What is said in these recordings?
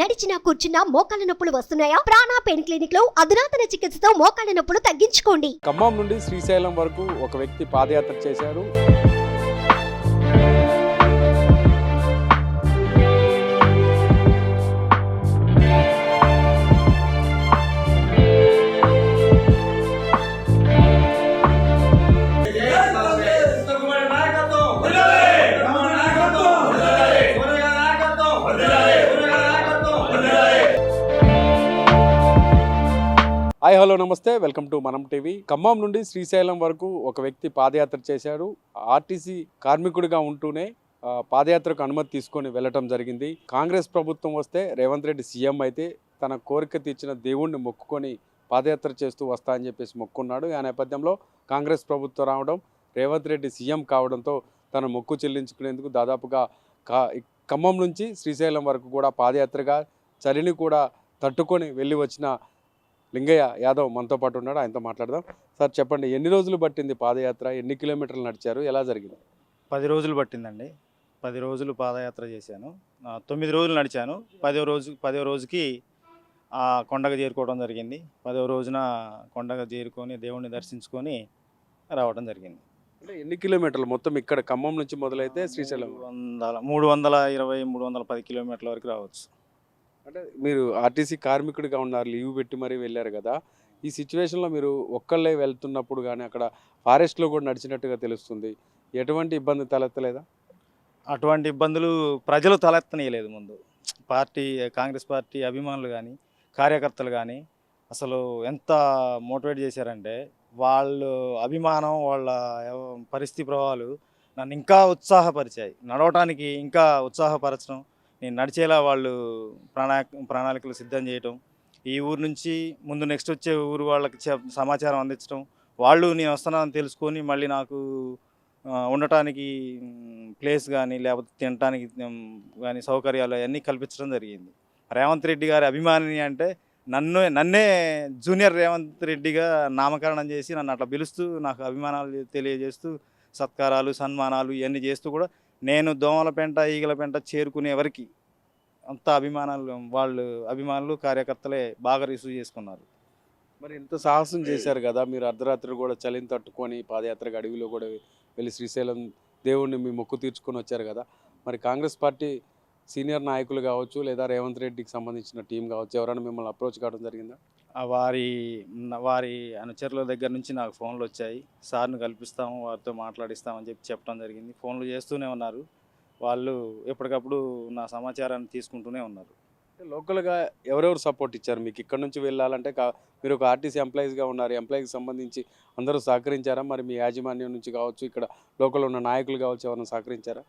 నడిచినా కూర్చున్నా మోకాళ్ళ నొప్పులు వస్తున్నాయా? ప్రాణా పెయిన్ క్లినిక్లో అధునాతన చికిత్సతో మోకాళ్ళ నొప్పులు తగ్గించుకోండి. ఖమ్మం నుండి శ్రీశైలం వరకు ఒక వ్యక్తి పాదయాత్ర చేశారు. హాయ్ హలో నమస్తే. Welcome to Manam TV. Khammam నుండి శ్రీశైలం వరకు ఒక వ్యక్తి పాదయాత్ర చేశాడు. ఆర్టీసీ కార్మికుడిగా ఉంటూనే పాదయాత్రకు అనుమతి తీసుకొని వెళ్ళటం జరిగింది. కాంగ్రెస్ ప్రభుత్వం వస్తే రేవంత్ రెడ్డి సీఎం అయితే తన కోరిక తీర్చిన దేవుణ్ణి మొక్కుకొని పాదయాత్ర చేస్తూ వస్తా అని చెప్పేసి మొక్కున్నాడు. ఆ నేపథ్యంలో కాంగ్రెస్ ప్రభుత్వం రావడం రేవంత్ రెడ్డి సీఎం కావడంతో తన మొక్కు చెల్లించుకునేందుకు దాదాపుగా కా ఖమ్మం నుంచి శ్రీశైలం వరకు కూడా పాదయాత్రగా చలిని కూడా తట్టుకొని వెళ్ళి వచ్చిన లింగయ్య యాదవ్ మనతో పాటు ఉన్నాడు ఆయనతో మాట్లాడదాం. సార్ చెప్పండి ఎన్ని రోజులు పట్టింది పాదయాత్ర? ఎన్ని కిలోమీటర్లు నడిచారు? ఎలా జరిగింది? పది రోజులు పట్టిందండి. పది రోజులు పాదయాత్ర చేశాను. తొమ్మిది రోజులు నడిచాను. పదో రోజు పదో రోజుకి ఆ కొండకు చేరుకోవడం జరిగింది. పదవ రోజున కొండకు చేరుకొని దేవుణ్ణి దర్శించుకొని రావడం జరిగింది. అంటే ఎన్ని కిలోమీటర్లు? మొత్తం ఇక్కడ ఖమ్మం నుంచి మొదలైతే శ్రీశైలం. వందల మూడు వందల ఇరవై మూడు వందల పది కిలోమీటర్ల వరకు రావచ్చు. అంటే మీరు ఆర్టీసీ కార్మికుడిగా ఉన్నారు లీవ్ పెట్టి మరీ వెళ్ళారు కదా. ఈ సిచ్యువేషన్లో మీరు ఒక్కళ్ళే వెళ్తున్నప్పుడు కానీ అక్కడ ఫారెస్ట్లో కూడా నడిచినట్టుగా తెలుస్తుంది. ఎటువంటి ఇబ్బంది తలెత్తలేదా? అటువంటి ఇబ్బందులు ప్రజలు తలెత్తనీయలేదు ముందు. పార్టీ కాంగ్రెస్ పార్టీ అభిమానులు కానీ కార్యకర్తలు కానీ అసలు ఎంత మోటివేట్ చేశారంటే వాళ్ళు అభిమానం వాళ్ళ పరిస్థితి ప్రభావాలు నన్ను ఇంకా ఉత్సాహపరిచాయి. నడవటానికి ఇంకా ఉత్సాహపరచడం నేను నడిచేలా వాళ్ళు ప్రణా ప్రణాళికలు సిద్ధం చేయటం ఈ ఊరు నుంచి ముందు నెక్స్ట్ వచ్చే ఊరు వాళ్ళకి సమాచారం అందించడం వాళ్ళు నేను వస్తున్నానని తెలుసుకొని మళ్ళీ నాకు ఉండటానికి ప్లేస్ కానీ లేకపోతే తినటానికి కానీ సౌకర్యాలు అవన్నీ కల్పించడం జరిగింది. రేవంత్ రెడ్డి గారి అభిమాని అంటే నన్ను నన్నే జూనియర్ రేవంత్ రెడ్డిగా నామకరణం చేసి నన్ను అట్లా పిలుస్తూ నాకు అభిమానాలు తెలియజేస్తూ సత్కారాలు సన్మానాలు ఇవన్నీ చేస్తూ కూడా నేను దోమల పెంట ఈగల పెంట చేరుకునే వరకు అంత అభిమానాలు వాళ్ళు అభిమానులు కార్యకర్తలే బాగా రిసీవ్ చేసుకున్నారు. మరి ఇంత సాహసం చేశారు కదా మీరు అర్ధరాత్రి కూడా చలిని తట్టుకొని పాదయాత్రకు అడవిలో కూడా వెళ్ళి శ్రీశైలం దేవుణ్ణి మీ మొక్కు తీర్చుకొని వచ్చారు కదా. మరి కాంగ్రెస్ పార్టీ సీనియర్ నాయకులు కావచ్చు లేదా రేవంత్ రెడ్డికి సంబంధించిన టీం కావచ్చు ఎవరైనా మిమ్మల్ని అప్రోచ్ కావడం జరిగిందా? వారి వారి అనుచరుల దగ్గర నుంచి నాకు ఫోన్లు వచ్చాయి. సార్ని కల్పిస్తాము వారితో మాట్లాడిస్తామని చెప్పి చెప్పడం జరిగింది. ఫోన్లు చేస్తూనే ఉన్నారు. వాళ్ళు ఎప్పటికప్పుడు నా సమాచారాన్ని తీసుకుంటూనే ఉన్నారు. లోకల్గా ఎవరెవరు సపోర్ట్ ఇచ్చారు? మీకు ఇక్కడ నుంచి వెళ్ళాలంటే కా- మీరు ఒక ఆర్టీసీ ఎంప్లాయీస్గా ఉన్నారు. ఎంప్లాయీకి సంబంధించి అందరూ సహకరించారా? మరి మీ యాజమాన్యం నుంచి కావచ్చు ఇక్కడ లోకల్ ఉన్న నాయకులు కావచ్చు ఎవరైనా సహకరించారా?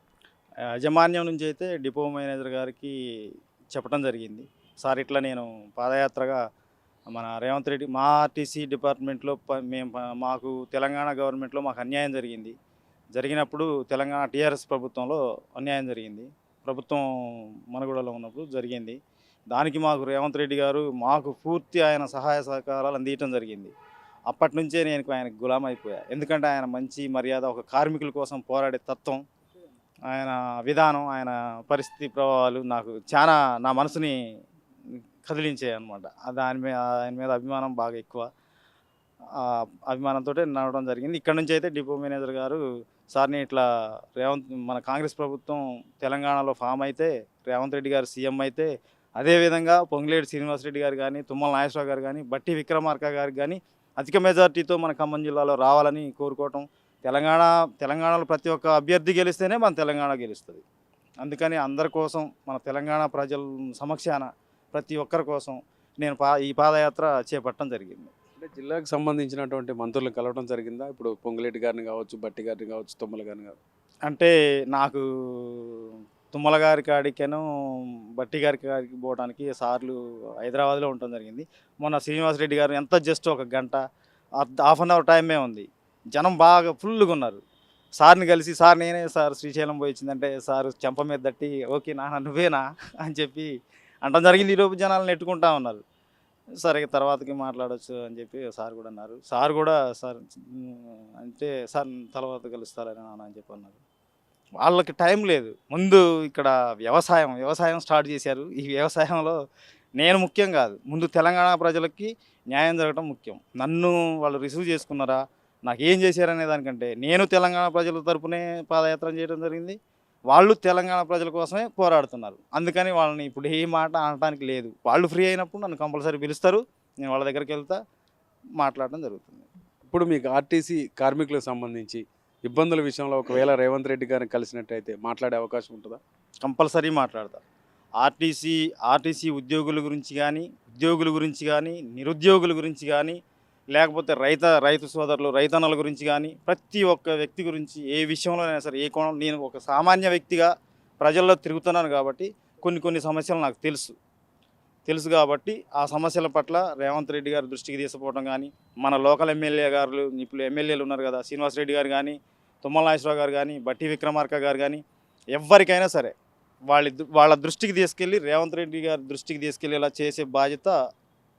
యాజమాన్యం నుంచి అయితే డిపో మేనేజర్ గారికి చెప్పడం జరిగింది. సార్ ఇట్లా నేను పాదయాత్రగా మన రేవంత్ రెడ్డి మా ఆర్టీసీ డిపార్ట్మెంట్లో ప- మేము మాకు తెలంగాణ గవర్నమెంట్లో మాకు అన్యాయం జరిగింది. జరిగినప్పుడు తెలంగాణ టీఆర్ఎస్ ప్రభుత్వంలో అన్యాయం జరిగింది. ప్రభుత్వం మనగూడలో ఉన్నప్పుడు జరిగింది. దానికి మాకు రేవంత్ రెడ్డి గారు మాకు పూర్తి ఆయన సహాయ సహకారాలు అందించడం జరిగింది. అప్పటి నుంచే నేను ఆయన గులాం అయిపోయా. ఎందుకంటే ఆయన మంచి మర్యాద ఒక కార్మికుల కోసం పోరాడే తత్వం ఆయన విధానం ఆయన పరిస్థితి ప్రభావాలు నాకు చాలా నా మనసుని కదిలించాయి అనమాట దాని మీద ఆయన మీద అభిమానం బాగా ఎక్కువ. అభిమానంతో నడవడం జరిగింది. ఇక్కడ నుంచి అయితే డిపో మేనేజర్ గారు సార్ని ఇట్లా రేవంత్ మన కాంగ్రెస్ ప్రభుత్వం తెలంగాణలో ఫామ్ అయితే రేవంత్ రెడ్డి గారు సీఎం అయితే అదేవిధంగా పొంగులేటి శ్రీనివాసరెడ్డి గారు కానీ తుమ్మల నాగేశ్వరరావు గారు కానీ బట్టి విక్రమార్క గారు కానీ అధిక మెజార్టీతో మన ఖమ్మం జిల్లాలో రావాలని కోరుకోవటం తెలంగాణ తెలంగాణలో ప్రతి ఒక్క అభ్యర్థి గెలిస్తేనే మన తెలంగాణ గెలుస్తుంది. అందుకని అందరి కోసం మన తెలంగాణ ప్రజల సమక్షాన ప్రతి ఒక్కరి కోసం నేను పా ఈ పాదయాత్ర చేపట్టడం జరిగింది. అంటే జిల్లాకు సంబంధించినటువంటి మంత్రులను కలవడం జరిగిందా? ఇప్పుడు పొంగులేటి గారిని కావచ్చు బట్టి గారిని కావచ్చు తుమ్మల గారిని కావచ్చు. అంటే నాకు తుమ్మల గారి కాడికేను బట్టి గారి కాడికి పోవడానికి సార్లు హైదరాబాద్లో ఉండటం జరిగింది. మొన్న శ్రీనివాసరెడ్డి గారు ఎంత జస్ట్ ఒక గంట హాఫ్ అన్ అవర్ టైమే ఉంది. జనం బాగా ఫుల్గా ఉన్నారు. సార్ని కలిసి సార్ నేనే సార్ శ్రీశైలం పోయి సార్ చెంప మీద తట్టి ఓకే నాన్న నువ్వేనా? అని చెప్పి అంటం జరిగింది. ఈలోపు జనాలు నెట్టుకుంటా ఉన్నారు. సరే తర్వాతకి మాట్లాడొచ్చు అని చెప్పి సార్ కూడా అన్నారు. సార్ కూడా సార్ అంటే సార్ తర్వాత కలుస్తారని నాన్న అని చెప్పి అన్నారు. వాళ్ళకి టైం లేదు. ముందు ఇక్కడ వ్యవసాయం వ్యవసాయం స్టార్ట్ చేశారు. ఈ వ్యవసాయంలో నేను ముఖ్యం కాదు. ముందు తెలంగాణ ప్రజలకి న్యాయం జరగడం ముఖ్యం. నన్ను వాళ్ళు రిసీవ్ చేసుకున్నారా? నాకు ఏం చేశారనే దానికంటే నేను తెలంగాణ ప్రజల తరపునే పాదయాత్ర చేయడం జరిగింది. వాళ్ళు తెలంగాణ ప్రజల కోసమే పోరాడుతున్నారు. అందుకని వాళ్ళని ఇప్పుడు ఏ మాట అనడానికి లేదు. వాళ్ళు ఫ్రీ అయినప్పుడు నన్ను కంపల్సరీ పిలుస్తారు. నేను వాళ్ళ దగ్గరికి వెళ్తా మాట్లాడడం జరుగుతుంది. ఇప్పుడు మీకు ఆర్టీసీ కార్మికులకు సంబంధించి ఇబ్బందుల విషయంలో ఒకవేళ రేవంత్ రెడ్డి గారిని కలిసినట్టయితే మాట్లాడే అవకాశం ఉంటుందా? కంపల్సరీ మాట్లాడతా. ఆర్టీసీ ఆర్టీసీ ఉద్యోగుల గురించి కానీ ఉద్యోగుల గురించి కానీ నిరుద్యోగుల గురించి కానీ లేకపోతే రైత రైతు సోదరులు రైతన్నల గురించి కానీ ప్రతి ఒక్క వ్యక్తి గురించి ఏ విషయంలోనైనా సరే ఏ కోణం నేను ఒక సామాన్య వ్యక్తిగా ప్రజల్లో తిరుగుతున్నాను కాబట్టి కొన్ని కొన్ని సమస్యలు నాకు తెలుసు. తెలుసు కాబట్టి ఆ సమస్యల పట్ల రేవంత్ రెడ్డి గారు దృష్టికి తీసుకుపోవడం కానీ మన లోకల్ ఎమ్మెల్యే గారు ఇప్పుడు ఎమ్మెల్యేలు ఉన్నారు కదా శ్రీనివాస్ రెడ్డి గారు కానీ తుమ్మల నాగేశ్వరరావు గారు కానీ బట్టి విక్రమార్క గారు కానీ ఎవరికైనా సరే వాళ్ళ వాళ్ళ దృష్టికి తీసుకెళ్ళి రేవంత్ రెడ్డి గారి దృష్టికి తీసుకెళ్ళేలా చేసే బాధ్యత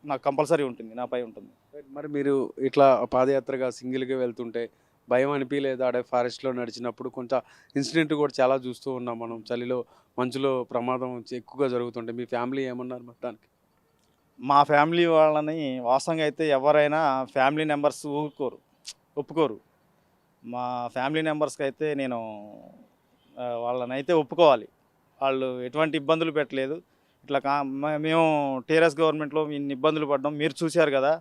నాకు కంపల్సరీ ఉంటుంది నాపై ఉంటుంది. మరి మీరు ఇట్లా పాదయాత్రగా సింగిల్గా వెళ్తుంటే భయం అనిపించలేదు ఆడే ఫారెస్ట్లో నడిచినప్పుడు కొంచెం ఇన్సిడెంట్ కూడా చాలా చూస్తూ ఉన్నాం మనం. చలిలో మంచులో ప్రమాదం ఎక్కువగా జరుగుతుంటే మీ ఫ్యామిలీ ఏమన్నారు మొత్తానికి మా ఫ్యామిలీ వాళ్ళని వాస్తవంగా అయితే ఎవరైనా ఫ్యామిలీ మెంబర్స్ ఊరుకోరు ఒప్పుకోరు. మా ఫ్యామిలీ మెంబర్స్కి అయితే నేను వాళ్ళనైతే వాళ్ళని అయితే ఒప్పుకోవాలి. వాళ్ళు ఎటువంటి ఇబ్బందులు పెట్టలేదు. ఇట్లా కా మేము టీఆర్ఎస్ గవర్నమెంట్లో ఇన్ని ఇబ్బందులు పడ్డాం మీరు చూశారు కదా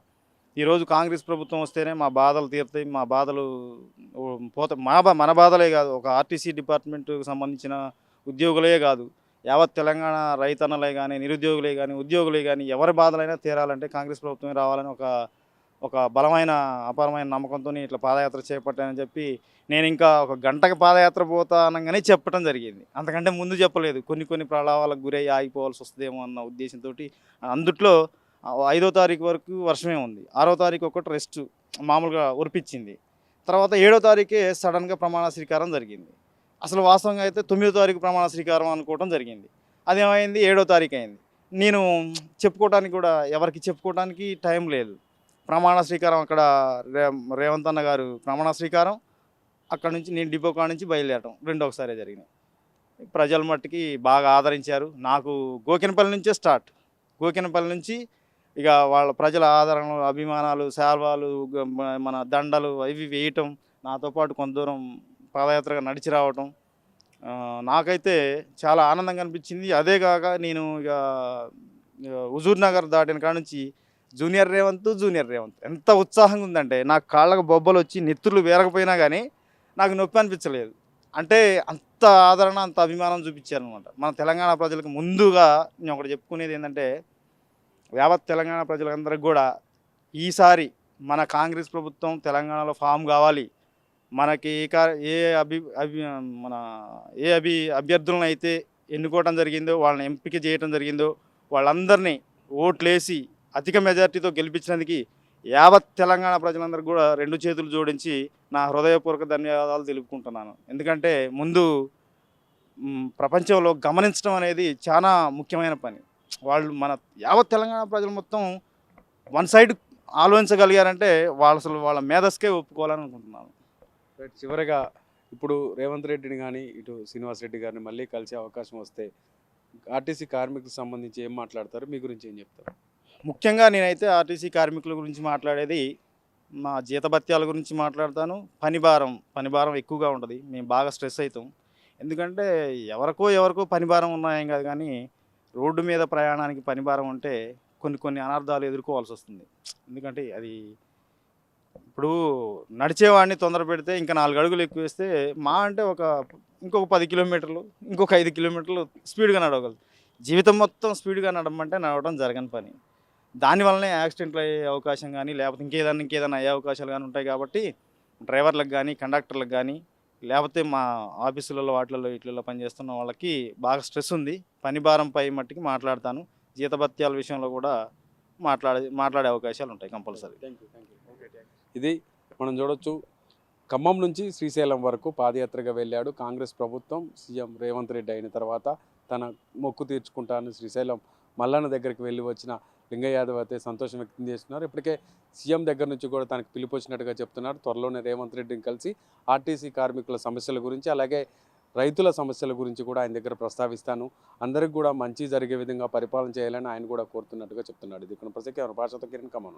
ఈరోజు కాంగ్రెస్ ప్రభుత్వం వస్తేనే మా బాధలు తీరుతాయి మా బాధలు పోతాయి మా బా మన బాధలే కాదు. ఒక ఆర్టీసీ డిపార్ట్మెంట్కి సంబంధించిన ఉద్యోగులే కాదు. యావత్ తెలంగాణ రైతన్నలే కానీ నిరుద్యోగులే కానీ ఉద్యోగులే కానీ ఎవరి బాధలైనా తీరాలంటే కాంగ్రెస్ ప్రభుత్వమే రావాలని ఒక ఒక బలమైన అపారమైన నమ్మకంతో ఇట్లా పాదయాత్ర చేపట్టానని చెప్పి నేను ఇంకా ఒక గంటకు పాదయాత్ర పోతా అనగానే చెప్పడం జరిగింది. అంతకంటే ముందు చెప్పలేదు. కొన్ని కొన్ని ప్రలాభాలకు గురై ఆగిపోవాల్సి వస్తుందేమో అన్న ఉద్దేశంతో అందుట్లో ఐదో తారీఖు వరకు వర్షమే ఉంది. ఆరో తారీఖు ఒకటి రెస్ట్ మామూలుగా ఉరిపించింది తర్వాత ఏడో తారీఖే సడన్గా ప్రమాణ స్వీకారం జరిగింది. అసలు వాస్తవంగా అయితే తొమ్మిదో తారీఖు ప్రమాణ స్వీకారం అనుకోవడం జరిగింది. అదేమైంది? ఏడో తారీఖు అయింది. నేను చెప్పుకోవడానికి కూడా ఎవరికి చెప్పుకోవడానికి టైం లేదు. ప్రమాణ స్వీకారం అక్కడ రే రేవంత్ అన్న గారు ప్రమాణ స్వీకారం. అక్కడ నుంచి నేను డిపో కాడ నుంచి బయలుదేరటం. రెండు ఒకసారి జరిగినాయి. ప్రజల మట్టుకి బాగా ఆదరించారు. నాకు గోకినపల్లి నుంచే స్టార్ట్ గోకినపల్లి నుంచి ఇక వాళ్ళ ప్రజల ఆదరణ అభిమానాలు శాల్వాలు మన దండలు అవి వేయటం నాతో పాటు కొంత దూరం పాదయాత్రగా నడిచి రావటం నాకైతే చాలా ఆనందంగా అనిపించింది. అదే కాక నేను ఇక ఇక హుజూర్ నగర్ దాటిన కాడ నుంచి జూనియర్ రేవంత్ జూనియర్ రేవంత్. ఎంత ఉత్సాహంగా ఉందంటే నాకు కాళ్ళకు బొబ్బలు వచ్చి నెత్తులు వేరకపోయినా కానీ నాకు నొప్పి అనిపించలేదు. అంటే అంత ఆదరణ అంత అభిమానం చూపించారనమాట మన తెలంగాణ ప్రజలకు ముందుగా నేను ఒకటి చెప్పుకునేది ఏంటంటే యావత్ తెలంగాణ ప్రజలందరికీ కూడా ఈసారి మన కాంగ్రెస్ ప్రభుత్వం తెలంగాణలో ఫామ్ కావాలి. మనకి ఏ ఏ అభి అభి మన ఏ అభి అభ్యర్థులను అయితే ఎన్నుకోవడం జరిగిందో వాళ్ళని ఎంపిక చేయడం జరిగిందో వాళ్ళందరినీ ఓట్లేసి అధిక మెజార్టీతో గెలిపించినందుకు యావత్ తెలంగాణ ప్రజలందరికీ కూడా రెండు చేతులు జోడించి నా హృదయపూర్వక ధన్యవాదాలు తెలుపుకుంటున్నాను. ఎందుకంటే ముందు ప్రపంచంలో గమనించడం అనేది చాలా ముఖ్యమైన పని. వాళ్ళు మన యావత్ తెలంగాణ ప్రజలు మొత్తం వన్ సైడ్ ఆలోచించగలిగారంటే వాళ్ళ అసలు వాళ్ళ మేధస్కే ఒప్పుకోవాలని అనుకుంటున్నాను. రైట్ చివరగా ఇప్పుడు రేవంత్ రెడ్డిని కానీ ఇటు శ్రీనివాస్ రెడ్డి గారిని మళ్ళీ కలిసే అవకాశం వస్తే ఆర్టీసీ కార్మికులకు సంబంధించి ఏం మాట్లాడతారు? మీ గురించి ఏం చెప్తారు? ముఖ్యంగా నేనైతే ఆర్టీసీ కార్మికుల గురించి మాట్లాడేది మా జీతభత్యాల గురించి మాట్లాడతాను. పని భారం పని భారం ఎక్కువగా ఉంటుంది. మేము బాగా స్ట్రెస్ అవుతాం. ఎందుకంటే ఎవరికో ఎవరికో పని భారం ఉన్నాయేం కాదు కానీ రోడ్డు మీద ప్రయాణానికి పని భారం ఉంటే కొన్ని కొన్ని అనర్థాలు ఎదుర్కోవాల్సి వస్తుంది. ఎందుకంటే అది ఇప్పుడు నడిచేవాడిని తొందర పెడితే ఇంకా నాలుగు అడుగులు ఎక్కువ వేస్తే మా అంటే ఒక ఇంకొక పది కిలోమీటర్లు ఇంకొక ఐదు కిలోమీటర్లు స్పీడ్గా నడవగలదు జీవితం మొత్తం స్పీడ్గా నడవమంటే నడవడం జరగని పని. దానివల్లనే యాక్సిడెంట్లు అయ్యే అవకాశం కానీ లేకపోతే ఇంకేదన్నా ఇంకేదైనా అయ్యే అవకాశాలు కానీ ఉంటాయి కాబట్టి డ్రైవర్లకు కానీ కండక్టర్లకు కానీ లేకపోతే మా ఆఫీసులలో వాటిలలో ఇట్లలో పనిచేస్తున్న వాళ్ళకి బాగా స్ట్రెస్ ఉంది. పని భారంపై మట్టికి మాట్లాడతాను. జీతభత్యాల విషయంలో కూడా మాట్లాడే మాట్లాడే అవకాశాలు ఉంటాయి కంపల్సరీ. ఇది మనం చూడొచ్చు. ఖమ్మం నుంచి శ్రీశైలం వరకు పాదయాత్రగా వెళ్ళాడు కాంగ్రెస్ ప్రభుత్వం. సీఎం రేవంత్ రెడ్డి అయిన తర్వాత తన మొక్కు తీర్చుకుంటాను శ్రీశైలం మల్లన్న దగ్గరికి వెళ్ళి వచ్చిన లింగ యాదవ్ అయితే సంతోషం వ్యక్తం చేస్తున్నారు. ఇప్పటికే సీఎం దగ్గర నుంచి కూడా తనకు పిలుపు వచ్చినట్టుగా చెప్తున్నారు. త్వరలోనే రేవంత్ రెడ్డిని కలిసి ఆర్టీసీ కార్మికుల సమస్యల గురించి అలాగే రైతుల సమస్యల గురించి కూడా ఆయన దగ్గర ప్రస్తావిస్తాను. అందరికి కూడా మంచి జరిగే విధంగా పరిపాలన చేయాలని ఆయన కూడా కోరుతున్నట్టుగా చెప్తున్నాడు. ఇది ఇక్కడ ప్రసక్తి. భాషతో కిరణ్ కమను